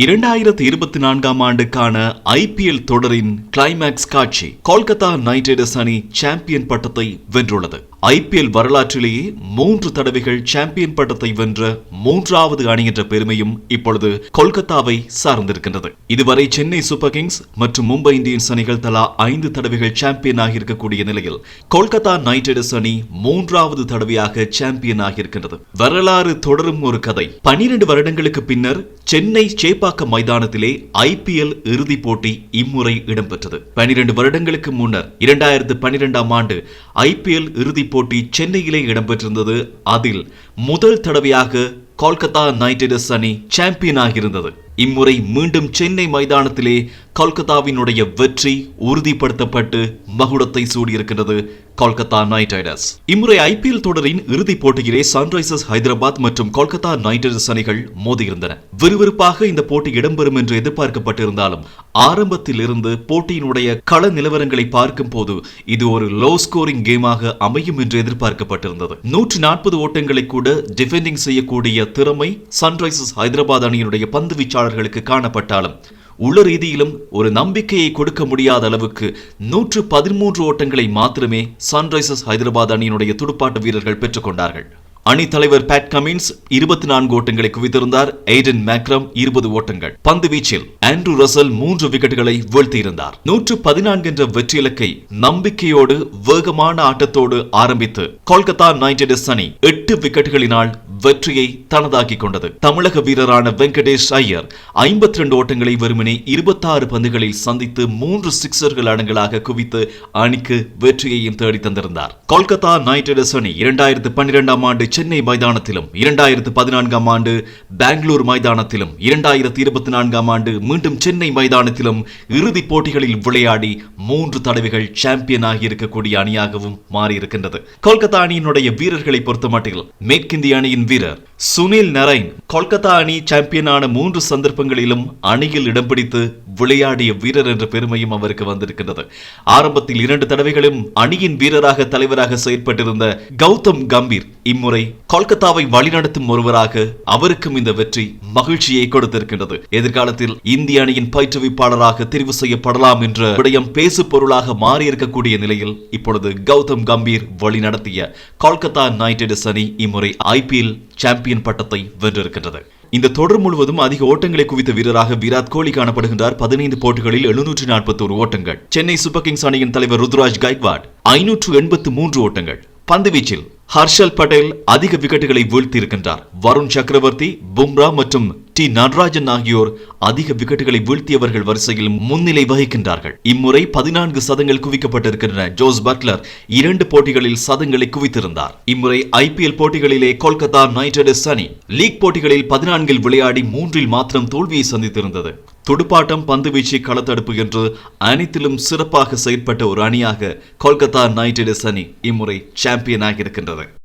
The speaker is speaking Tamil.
இரண்டாயிரத்தி இருபத்தி நான்காம் ஆண்டுக்கான ஐபிஎல் தொடரின் கிளைமேக்ஸ் காட்சி கொல்கத்தா நைட் ரைடர்ஸ் அணி சாம்பியன் பட்டத்தை வென்றுள்ளது. ஐபிஎல் வரலாற்றிலேயே மூன்று தடவைகள் சாம்பியன் பட்டத்தை வென்ற மூன்றாவது அணி என்ற பெருமையும் இப்பொழுது கொல்கத்தாவை சார்ந்திருக்கின்றது. இதுவரை சென்னை சூப்பர் கிங்ஸ் மற்றும் மும்பை இந்தியன்ஸ் அணிகள் தலா ஐந்து தடவைகள் சாம்பியன் ஆகியிருக்கக்கூடிய நிலையில் கொல்கத்தா நைட் ரைடர்ஸ் அணி மூன்றாவது தடவையாக சாம்பியன் ஆகியிருக்கின்றது. வரலாறு தொடரும் ஒரு கதை. பனிரெண்டு வருடங்களுக்கு பின்னர் சென்னை சேப்பாக்கம் மைதானத்திலே ஐபிஎல் இறுதிப் போட்டி இம்முறை இடம்பெற்றது. பனிரெண்டு வருடங்களுக்கு முன்னர் இரண்டாயிரத்து பனிரெண்டாம் ஆண்டு ஐபிஎல் இறுதிப் போட்டி சென்னையிலே இடம்பெற்றிருந்தது. அதில் முதல் தடவையாக கொல்கத்தா நைட் ரைடர்ஸ் அணி சாம்பியன் ஆகியிருந்தது. இம்முறை மீண்டும் சென்னை மைதானத்திலே கொல்கத்தாவினுடைய வெற்றி உறுதிப்படுத்தப்பட்டு மகுடத்தை சூடியிருக்கிறது கொல்கத்தா நைட் ரைடர்ஸ். இம்முறை ஐபிஎல் தொடரின் இறுதிப் போட்டியிலே சன்ரைசர்ஸ் ஹைதராபாத் மற்றும் கொல்கத்தா நைட் ரைடர்ஸ் அணிகள் மோதியிருந்தன. விறுவிறுப்பாக இந்த போட்டி இடம்பெறும் என்று எதிர்பார்க்கப்பட்டிருந்தாலும் ஆரம்பத்தில் இருந்து போட்டியினுடைய கள நிலவரங்களை பார்க்கும் போது இது ஒரு லோ ஸ்கோரிங் கேமாக அமையும் என்று எதிர்பார்க்கப்பட்டிருந்தது. நூற்றி நாற்பது ஓட்டங்களை கூட டிஃபெண்டிங் செய்யக்கூடிய திறமை சன்ரைசர்ஸ் ஹைதராபாத் அணியினுடைய பந்து வீச்சாளர் வீச்சாளர்களுக்கு காணப்பட்டாலும் உள்ள ரீதியிலும் ஒரு நம்பிக்கையை கொடுக்க முடியாத அளவுக்கு நூற்று பதிமூன்று ஓட்டங்களை மாத்திரமே சன்ரைசர்ஸ் ஹைதராபாத் அணியினுடைய துடுப்பாட்ட வீரர்கள் பெற்றுக்கொண்டார்கள் அணி தலைவர் பேட் கமின்ஸ் இருபத்தி நான்கு ஓட்டங்களை குவித்திருந்தார். எய்டன் மேக்ரம் இருபது ஓட்டங்கள். பந்து வீச்சில் ஆண்ட்ரூ ரசல் மூன்று விக்கெட்டுகளை வீழ்த்தியிருந்தார். நூற்று பதினான்கு என்ற வெற்றி இலக்கை நம்பிக்கையோடு வேகமான ஆட்டத்தோடு ஆரம்பித்து கொல்கத்தா நைட் ரைடர்ஸ் அணி எட்டு விக்கெட்டுகளினால் வெற்றியை தனதாக்கிக் கொண்டது. தமிழக வீரரான வெங்கடேஷ் ஐயர் ஐம்பத்தி ரெண்டு ஓட்டங்களை வெறுமனே இருபத்தாறு பந்துகளில் சந்தித்து மூன்று சிக்சர்கள் அடங்கலாக குவித்து அணிக்கு வெற்றியையும் தேடி தந்திருந்தார். கொல்கத்தா நைட் ரைடர்ஸ் அணி இரண்டாயிரத்து பன்னிரெண்டாம் ஆண்டு சென்னை மைதானத்திலும் இரண்டாயிரத்து பதினான்காம் ஆண்டு பெங்களூர் மைதானத்திலும் இரண்டாயிரத்து இருபத்தி நான்காம் ஆண்டு மீண்டும் சென்னை மைதானத்திலும் இறுதிப் போட்டிகளில் விளையாடி மூன்று தடவைகள் சாம்பியன் ஆகி இருக்கக்கூடிய அணியாகவும் மாறியிருக்கின்றது. கொல்கத்தா அணியினுடைய வீரர்களை பொறுத்தமட்டில் மேற்கிந்திய அணியின் வீரர் சுனில் நரைன் கொல்கத்தா அணி சாம்பியனான மூன்று சந்தர்ப்பங்களிலும் அணியில் இடம் பிடித்து விளையாடிய வீரர் என்ற பெருமையும் அவருக்கு வந்திருக்கின்றது. ஆரம்பத்தில் இரண்டு தடவைகளும் அணியின் வீரராக தலைவராக செயற்பட்டிருந்த கௌதம் கம்பீர் இம்முறை கொல்கத்தாவை வழிநடத்தும் ஒருவராக அவருக்கும் இந்த வெற்றி மகிழ்ச்சியை கொடுத்திருக்கின்றது. எதிர்காலத்தில் இந்திய அணியின் பயிற்றுவிப்பாளராக தெரிவு செய்யப்படலாம் என்ற விடயம் பேசு பொருளாக மாறியிருக்கக்கூடிய நிலையில் இப்பொழுது கௌதம் கம்பீர் வழிநடத்திய கொல்கத்தா நைட் ரைடர்ஸ் அணி இம்முறை ஐபிஎல் சாம்பியன் பட்டத்தை வென்றிருக்கின்றது. இந்த தொடர் முழுவதும் அதிக ஓட்டங்களை குவித்த வீரராக விராட் கோலி காணப்படுகின்றார். பதினைந்து போட்டிகளில் எழுநூற்று நாற்பத்தோரு ஓட்டங்கள். சென்னை சூப்பர் கிங்ஸ் அணியின் தலைவர் ருத்ராஜ் கைக்வாட் ஐநூற்று எண்பத்து மூன்று ஓட்டங்கள். பந்துவீச்சில் ஹர்ஷல் பட்டேல் அதிக விக்கெட்டுகளை வீழ்த்தியிருக்கின்றார். வருண் சக்கரவர்த்தி பும்ரா மற்றும் டி நடராஜன் ஆகியோர் அதிக விக்கெட்டுகளை வீழ்த்தியவர்கள் வரிசையில் முன்னிலை வகிக்கின்றார்கள். இம்முறை பதினான்கு சதங்கள் குவிக்கப்பட்டிருக்கின்றன. ஜோஸ் பட்லர் இரண்டு போட்டிகளில் சதங்களை குவித்திருந்தார். இம்முறை ஐபிஎல் போட்டிகளிலே கொல்கத்தா நைட் ரைடர்ஸ் அணி லீக் போட்டிகளில் பதினான்கில் விளையாடி மூன்றில் மாத்திரம் தோல்வியை சந்தித்திருந்தது. துடுப்பாட்டம் பந்துவீச்சு களத்தடுப்பு என்று அனைத்திலும் சிறப்பாக செயற்பட்ட ஒரு அணியாக கொல்கத்தா நைட் ரைடர்ஸ் அணி இம்முறை சாம்பியன் ஆகியிருக்கின்றது